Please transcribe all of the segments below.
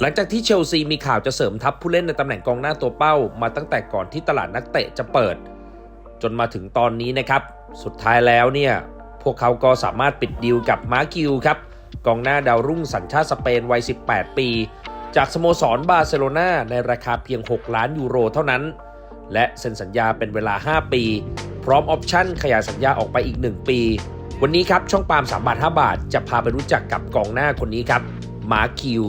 หลังจากที่เชลซีมีข่าวจะเสริมทัพผู้เล่นในตำแหน่งกองหน้าตัวเป้า มาตั้งแต่ก่อนที่ตลาดนักเตะจะเปิด จนมาถึงตอนนี้นะครับ สุดท้ายแล้วเนี่ยพวกเขาก็สามารถปิดดีลกับมาร์กิวครับกองหน้าดาวรุ่งสัญชาติสเปนวัย 18 ปี จากสโมสรบาร์เซโลนาในราคาเพียง 6 ล้านยูโรเท่านั้น และเซ็นสัญญาเป็นเวลา 5 ปี พร้อมออปชั่นขยายสัญญาออกไปอีก 1 ปี วันนี้ครับช่องปาล์ม3บาท5บาท จะพาไปรู้จักกับกองหน้าคนนี้ครับมาร์คิว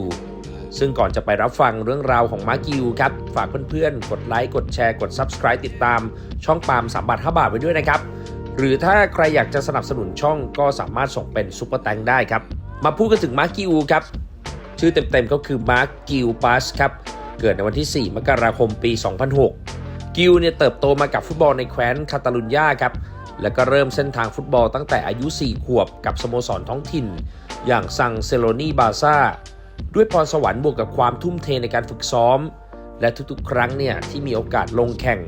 ซึ่งก่อนจะไปรับฟังเรื่องราวของมาร์กิวครับ ฝากเพื่อนๆ กดไลค์ กดแชร์ กด Subscribe ติดตาม ช่องปาล์ม3บาท5บาทไว้ด้วยนะครับ หรือถ้าใครอยากจะสนับสนุนช่องก็สามารถส่งเป็นซุปเปอร์แตงได้ครับ มาพูดกันถึงมาร์กิวครับ ชื่อเต็มๆก็คือมาร์กิวปัสครับ เกิดในวันที่ 4 มกราคมปี 2006 กิวเนี่ยเติบโตมากับฟุตบอลในแคว้นคาตาลุญญาครับแล้วก็เริ่มเส้นทางฟุตบอลตั้งแต่อายุ 4 ขวบกับสโมสรท้องถิ่น อย่างซังเซโลนีบาซ่า ด้วยพรสวรรค์บวกกับความทุ่มเทในการฝึกซ้อม และทุกๆ ครั้งเนี่ยที่มีโอกาสลงแข่ง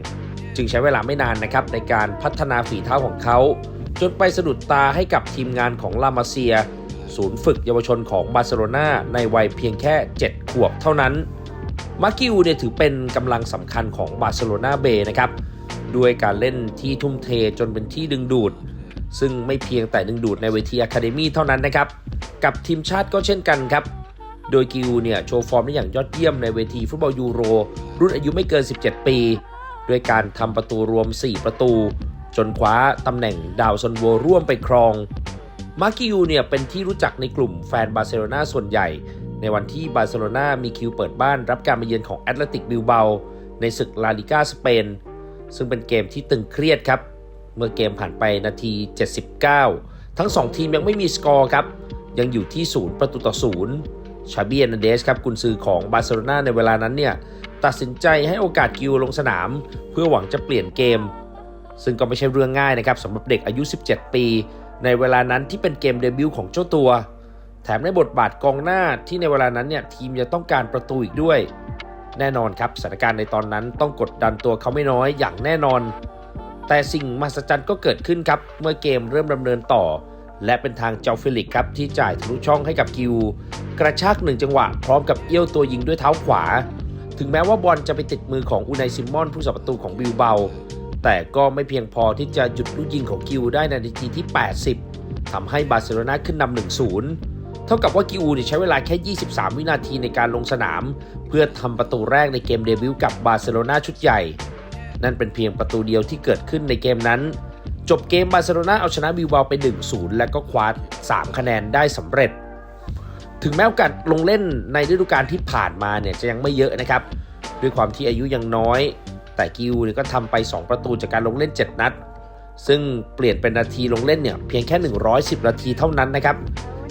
จึงใช้เวลาไม่นานนะครับในการพัฒนาฝีเท้าของเขา จนไปสะดุดตาให้กับทีมงานของลามาเซีย ศูนย์ฝึกเยาวชนของบาร์เซโลนาในวัยเพียงแค่ 7 ขวบเท่านั้นมาร์กิวเนี่ยถือเป็นกำลังสำคัญของบาร์เซโลนาเบนะครับด้วยการเล่นที่ทุ่มเทจนเป็นที่ดึงดูด ซึ่งไม่เพียงแต่ดึงดูดในเวทีอะคาเดมี่เท่านั้นนะครับ กับทีมชาติก็เช่นกันครับ โดยกิวเนี่ยโชว์ฟอร์มได้อย่างยอดเยี่ยมในเวทีฟุตบอลยูโร รุ่นอายุไม่เกิน 17 ปี ด้วยการทำประตูรวม 4 ประตู จนคว้าตำแหน่งดาวซันโวร่วมไปครอง มาร์กิวเนี่ยเป็นที่รู้จักในกลุ่มแฟนบาร์เซโลนาส่วนใหญ่ ในวันที่บาร์เซโลนามีคิวเปิดบ้านรับการมาเยือนของแอตเลติกบิลเบาในศึกลาลิก้าสเปน ซึ่งเป็นเกมที่ตึงเครียดครับ เมื่อเกมผ่านไปนาที 79 ทั้ง 2 ทีมยังไม่มีสกอร์ครับ ยังอยู่ที่ 0 ประตูต่อ 0 ชาเบียนเดสครับกุนซือของบาร์เซโลนาในเวลานั้นเนี่ยตัดสินใจให้โอกาสกิวลงสนาม เพื่อหวังจะเปลี่ยนเกม ซึ่งก็ไม่ใช่เรื่องง่ายนะครับสำหรับเด็กอายุ 17 ปี ในเวลานั้นที่เป็นเกมเดบิวต์ของเจ้าตัว แถมในบทบาทกองหน้าที่ในเวลานั้นเนี่ยทีมจะต้องการประตูอีกด้วย แน่นอนครับสถานการณ์ในตอนนั้นต้องกดดันตัวเขาไม่น้อยอย่างแน่นอน แต่สิ่งมหัศจรรย์ก็เกิดขึ้นครับเมื่อเกมเริ่มดำเนินต่อ และเป็นทางเจ้าฟิลิกครับที่จ่ายทะลุช่องให้กับกิว กระชากหนึ่งจังหวะพร้อมกับเอี้ยวตัวยิงด้วยเท้าขวา ถึงแม้ว่าบอลจะไปติดมือของอูไนซิมอนผู้สับประตูของบิลเบา แต่ก็ไม่เพียงพอที่จะหยุดลูกยิงของกิวได้ในนาทีที่ 80ทำให้บาร์เซโลนาขึ้นนำ1-0 เท่ากับว่ากิวเนี่ยใช้เวลาแค่ 23 วินาทีในการลงสนาม เพื่อทำประตูแรกในเกมเดบิวต์กับบาร์เซโลนาชุดใหญ่ นั่นเป็นเพียงประตูเดียวที่เกิดขึ้นในเกมนั้น จบเกมบาร์เซโลนาเอาชนะบิลเบาไป 1-0 และก็คว้า 3 คะแนนได้สำเร็จ ถึงแม้โอกาสลงเล่นในฤดูกาลที่ผ่านมาเนี่ยจะยังไม่เยอะนะครับ ด้วยความที่อายุยังน้อย แต่กิวเนี่ยก็ทำไป 2 ประตูจากการลงเล่น 7 นัด ซึ่งเปลี่ยนเป็นนาทีลงเล่นเนี่ยเพียงแค่ 110 นาทีเท่านั้นนะครับ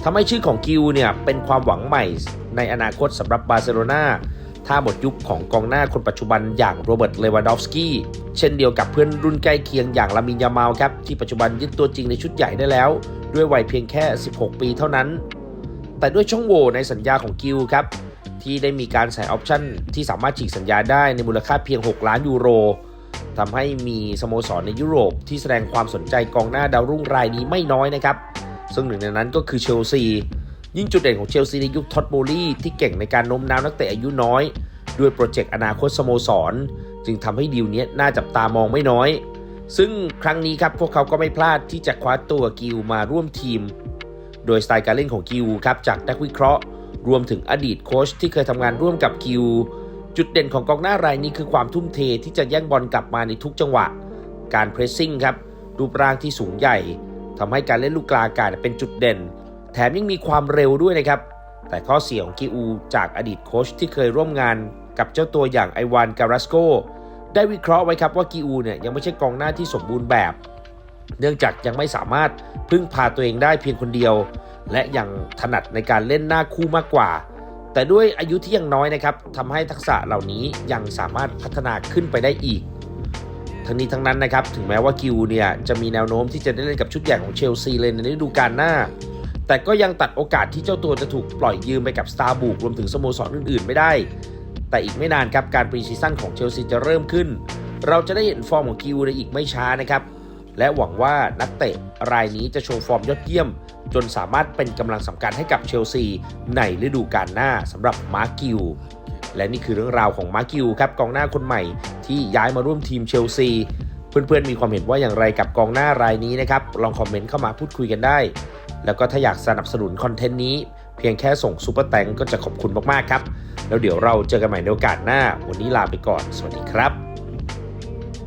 ทำให้ชื่อของกิวเนี่ยเป็นความหวังใหม่ในอนาคตสำหรับบาร์เซโลนา ถ้าหมดยุคของกองหน้าคนปัจจุบันอย่างโรเบิร์ต เลวานดอฟสกี้ เช่นเดียวกับเพื่อนรุ่นใกล้เคียงอย่างลามินยามาลครับ ที่ปัจจุบันยึดตัวจริงในชุดใหญ่ได้แล้ว ด้วยวัยเพียงแค่ 16 ปีเท่านั้น แต่ด้วยช่องโหว่ในสัญญาของกิวครับ ที่ได้มีการใส่ออปชั่นที่สามารถฉีกสัญญาได้ในมูลค่าเพียง 6 ล้านยูโรทำให้มีสโมสรในยุโรป ที่แสดงความสนใจกองหน้าดาวรุ่งรายนี้ไม่น้อยนะครับซึ่งหนึ่งในนั้นก็คือเชลซี ยิ่งจุดเด่นของเชลซีในยุคท็อตโบลี่ที่เก่งในการโน้มน้าวนักเตะอายุน้อย ด้วยโปรเจกต์อนาคตสโมสร จึงทำให้ดีลนี้น่าจับตามองไม่น้อย ซึ่งครั้งนี้ครับพวกเขาก็ไม่พลาดที่จะคว้าตัวกิลมาร่วมทีม โดยสไตล์การเล่นของกิลครับจากนักวิเคราะห์ รวมถึงอดีตโค้ชที่เคยทำงานร่วมกับกิลจุดเด่นของกองหน้ารายนี้คือความทุ่มเทที่จะแย่งบอลกลับมาในทุกจังหวะ การเพรสซิ่งครับรูปร่างที่สูงใหญ่ทำให้การเล่นลูกกลางอากาศเป็นจุดเด่น แถมยังมีความเร็วด้วยนะครับ แต่ข้อเสียของกิอูจากอดีตโค้ชที่เคยร่วมงานกับเจ้าตัวอย่างไอวานการัสโกได้วิเคราะห์ไว้ครับว่ากิอูเนี่ยยังไม่ใช่กองหน้าที่สมบูรณ์แบบ เนื่องจากยังไม่สามารถพึ่งพาตัวเองได้เพียงคนเดียว และยังถนัดในการเล่นหน้าคู่มากกว่า แต่ด้วยอายุที่ยังน้อยนะครับทำให้ทักษะเหล่านี้ยังสามารถพัฒนาขึ้นไปได้อีก ทั้งนี้ทั้งนั้นนะครับถึงแม้ว่ากิวเนี่ยจะมีแนวโน้มที่จะได้เล่นกับชุดใหญ่ของเชลซีเลยในฤดูกาลหน้า แต่ก็ยังตัดโอกาสที่เจ้าตัวจะถูกปล่อยยืมไปกับสตาร์บุกรวมถึงสโมสรอื่นๆ ไม่ได้ แต่อีกไม่นานครับการปรีซีซั่นของเชลซีจะเริ่มขึ้น เราจะได้เห็นฟอร์มของกิวในอีกไม่ช้านะครับ และหวังว่านักเตะรายนี้จะโชว์ฟอร์มยอดเยี่ยม จนสามารถเป็นกำลังสำคัญให้กับเชลซีในฤดูกาลหน้าสำหรับมาร์กิวและนี่คือเรื่องราวของมาร์กิวครับกองหน้าคนใหม่ที่ย้ายมาร่วมทีมเชลซีเพื่อนๆมีความเห็นว่าอย่างไรกับกองหน้ารายนี้นะครับลองคอมเมนต์เข้ามาพูดคุยกันได้ แล้วก็ถ้าอยากสนับสนุนคอนเทนต์นี้ เพียงแค่ส่งซูเปอร์แตงก็จะขอบคุณมากๆครับ แล้วเดี๋ยวเราเจอกันใหม่ในโอกาสหน้า วันนี้ลาไปก่อน สวัสดีครับ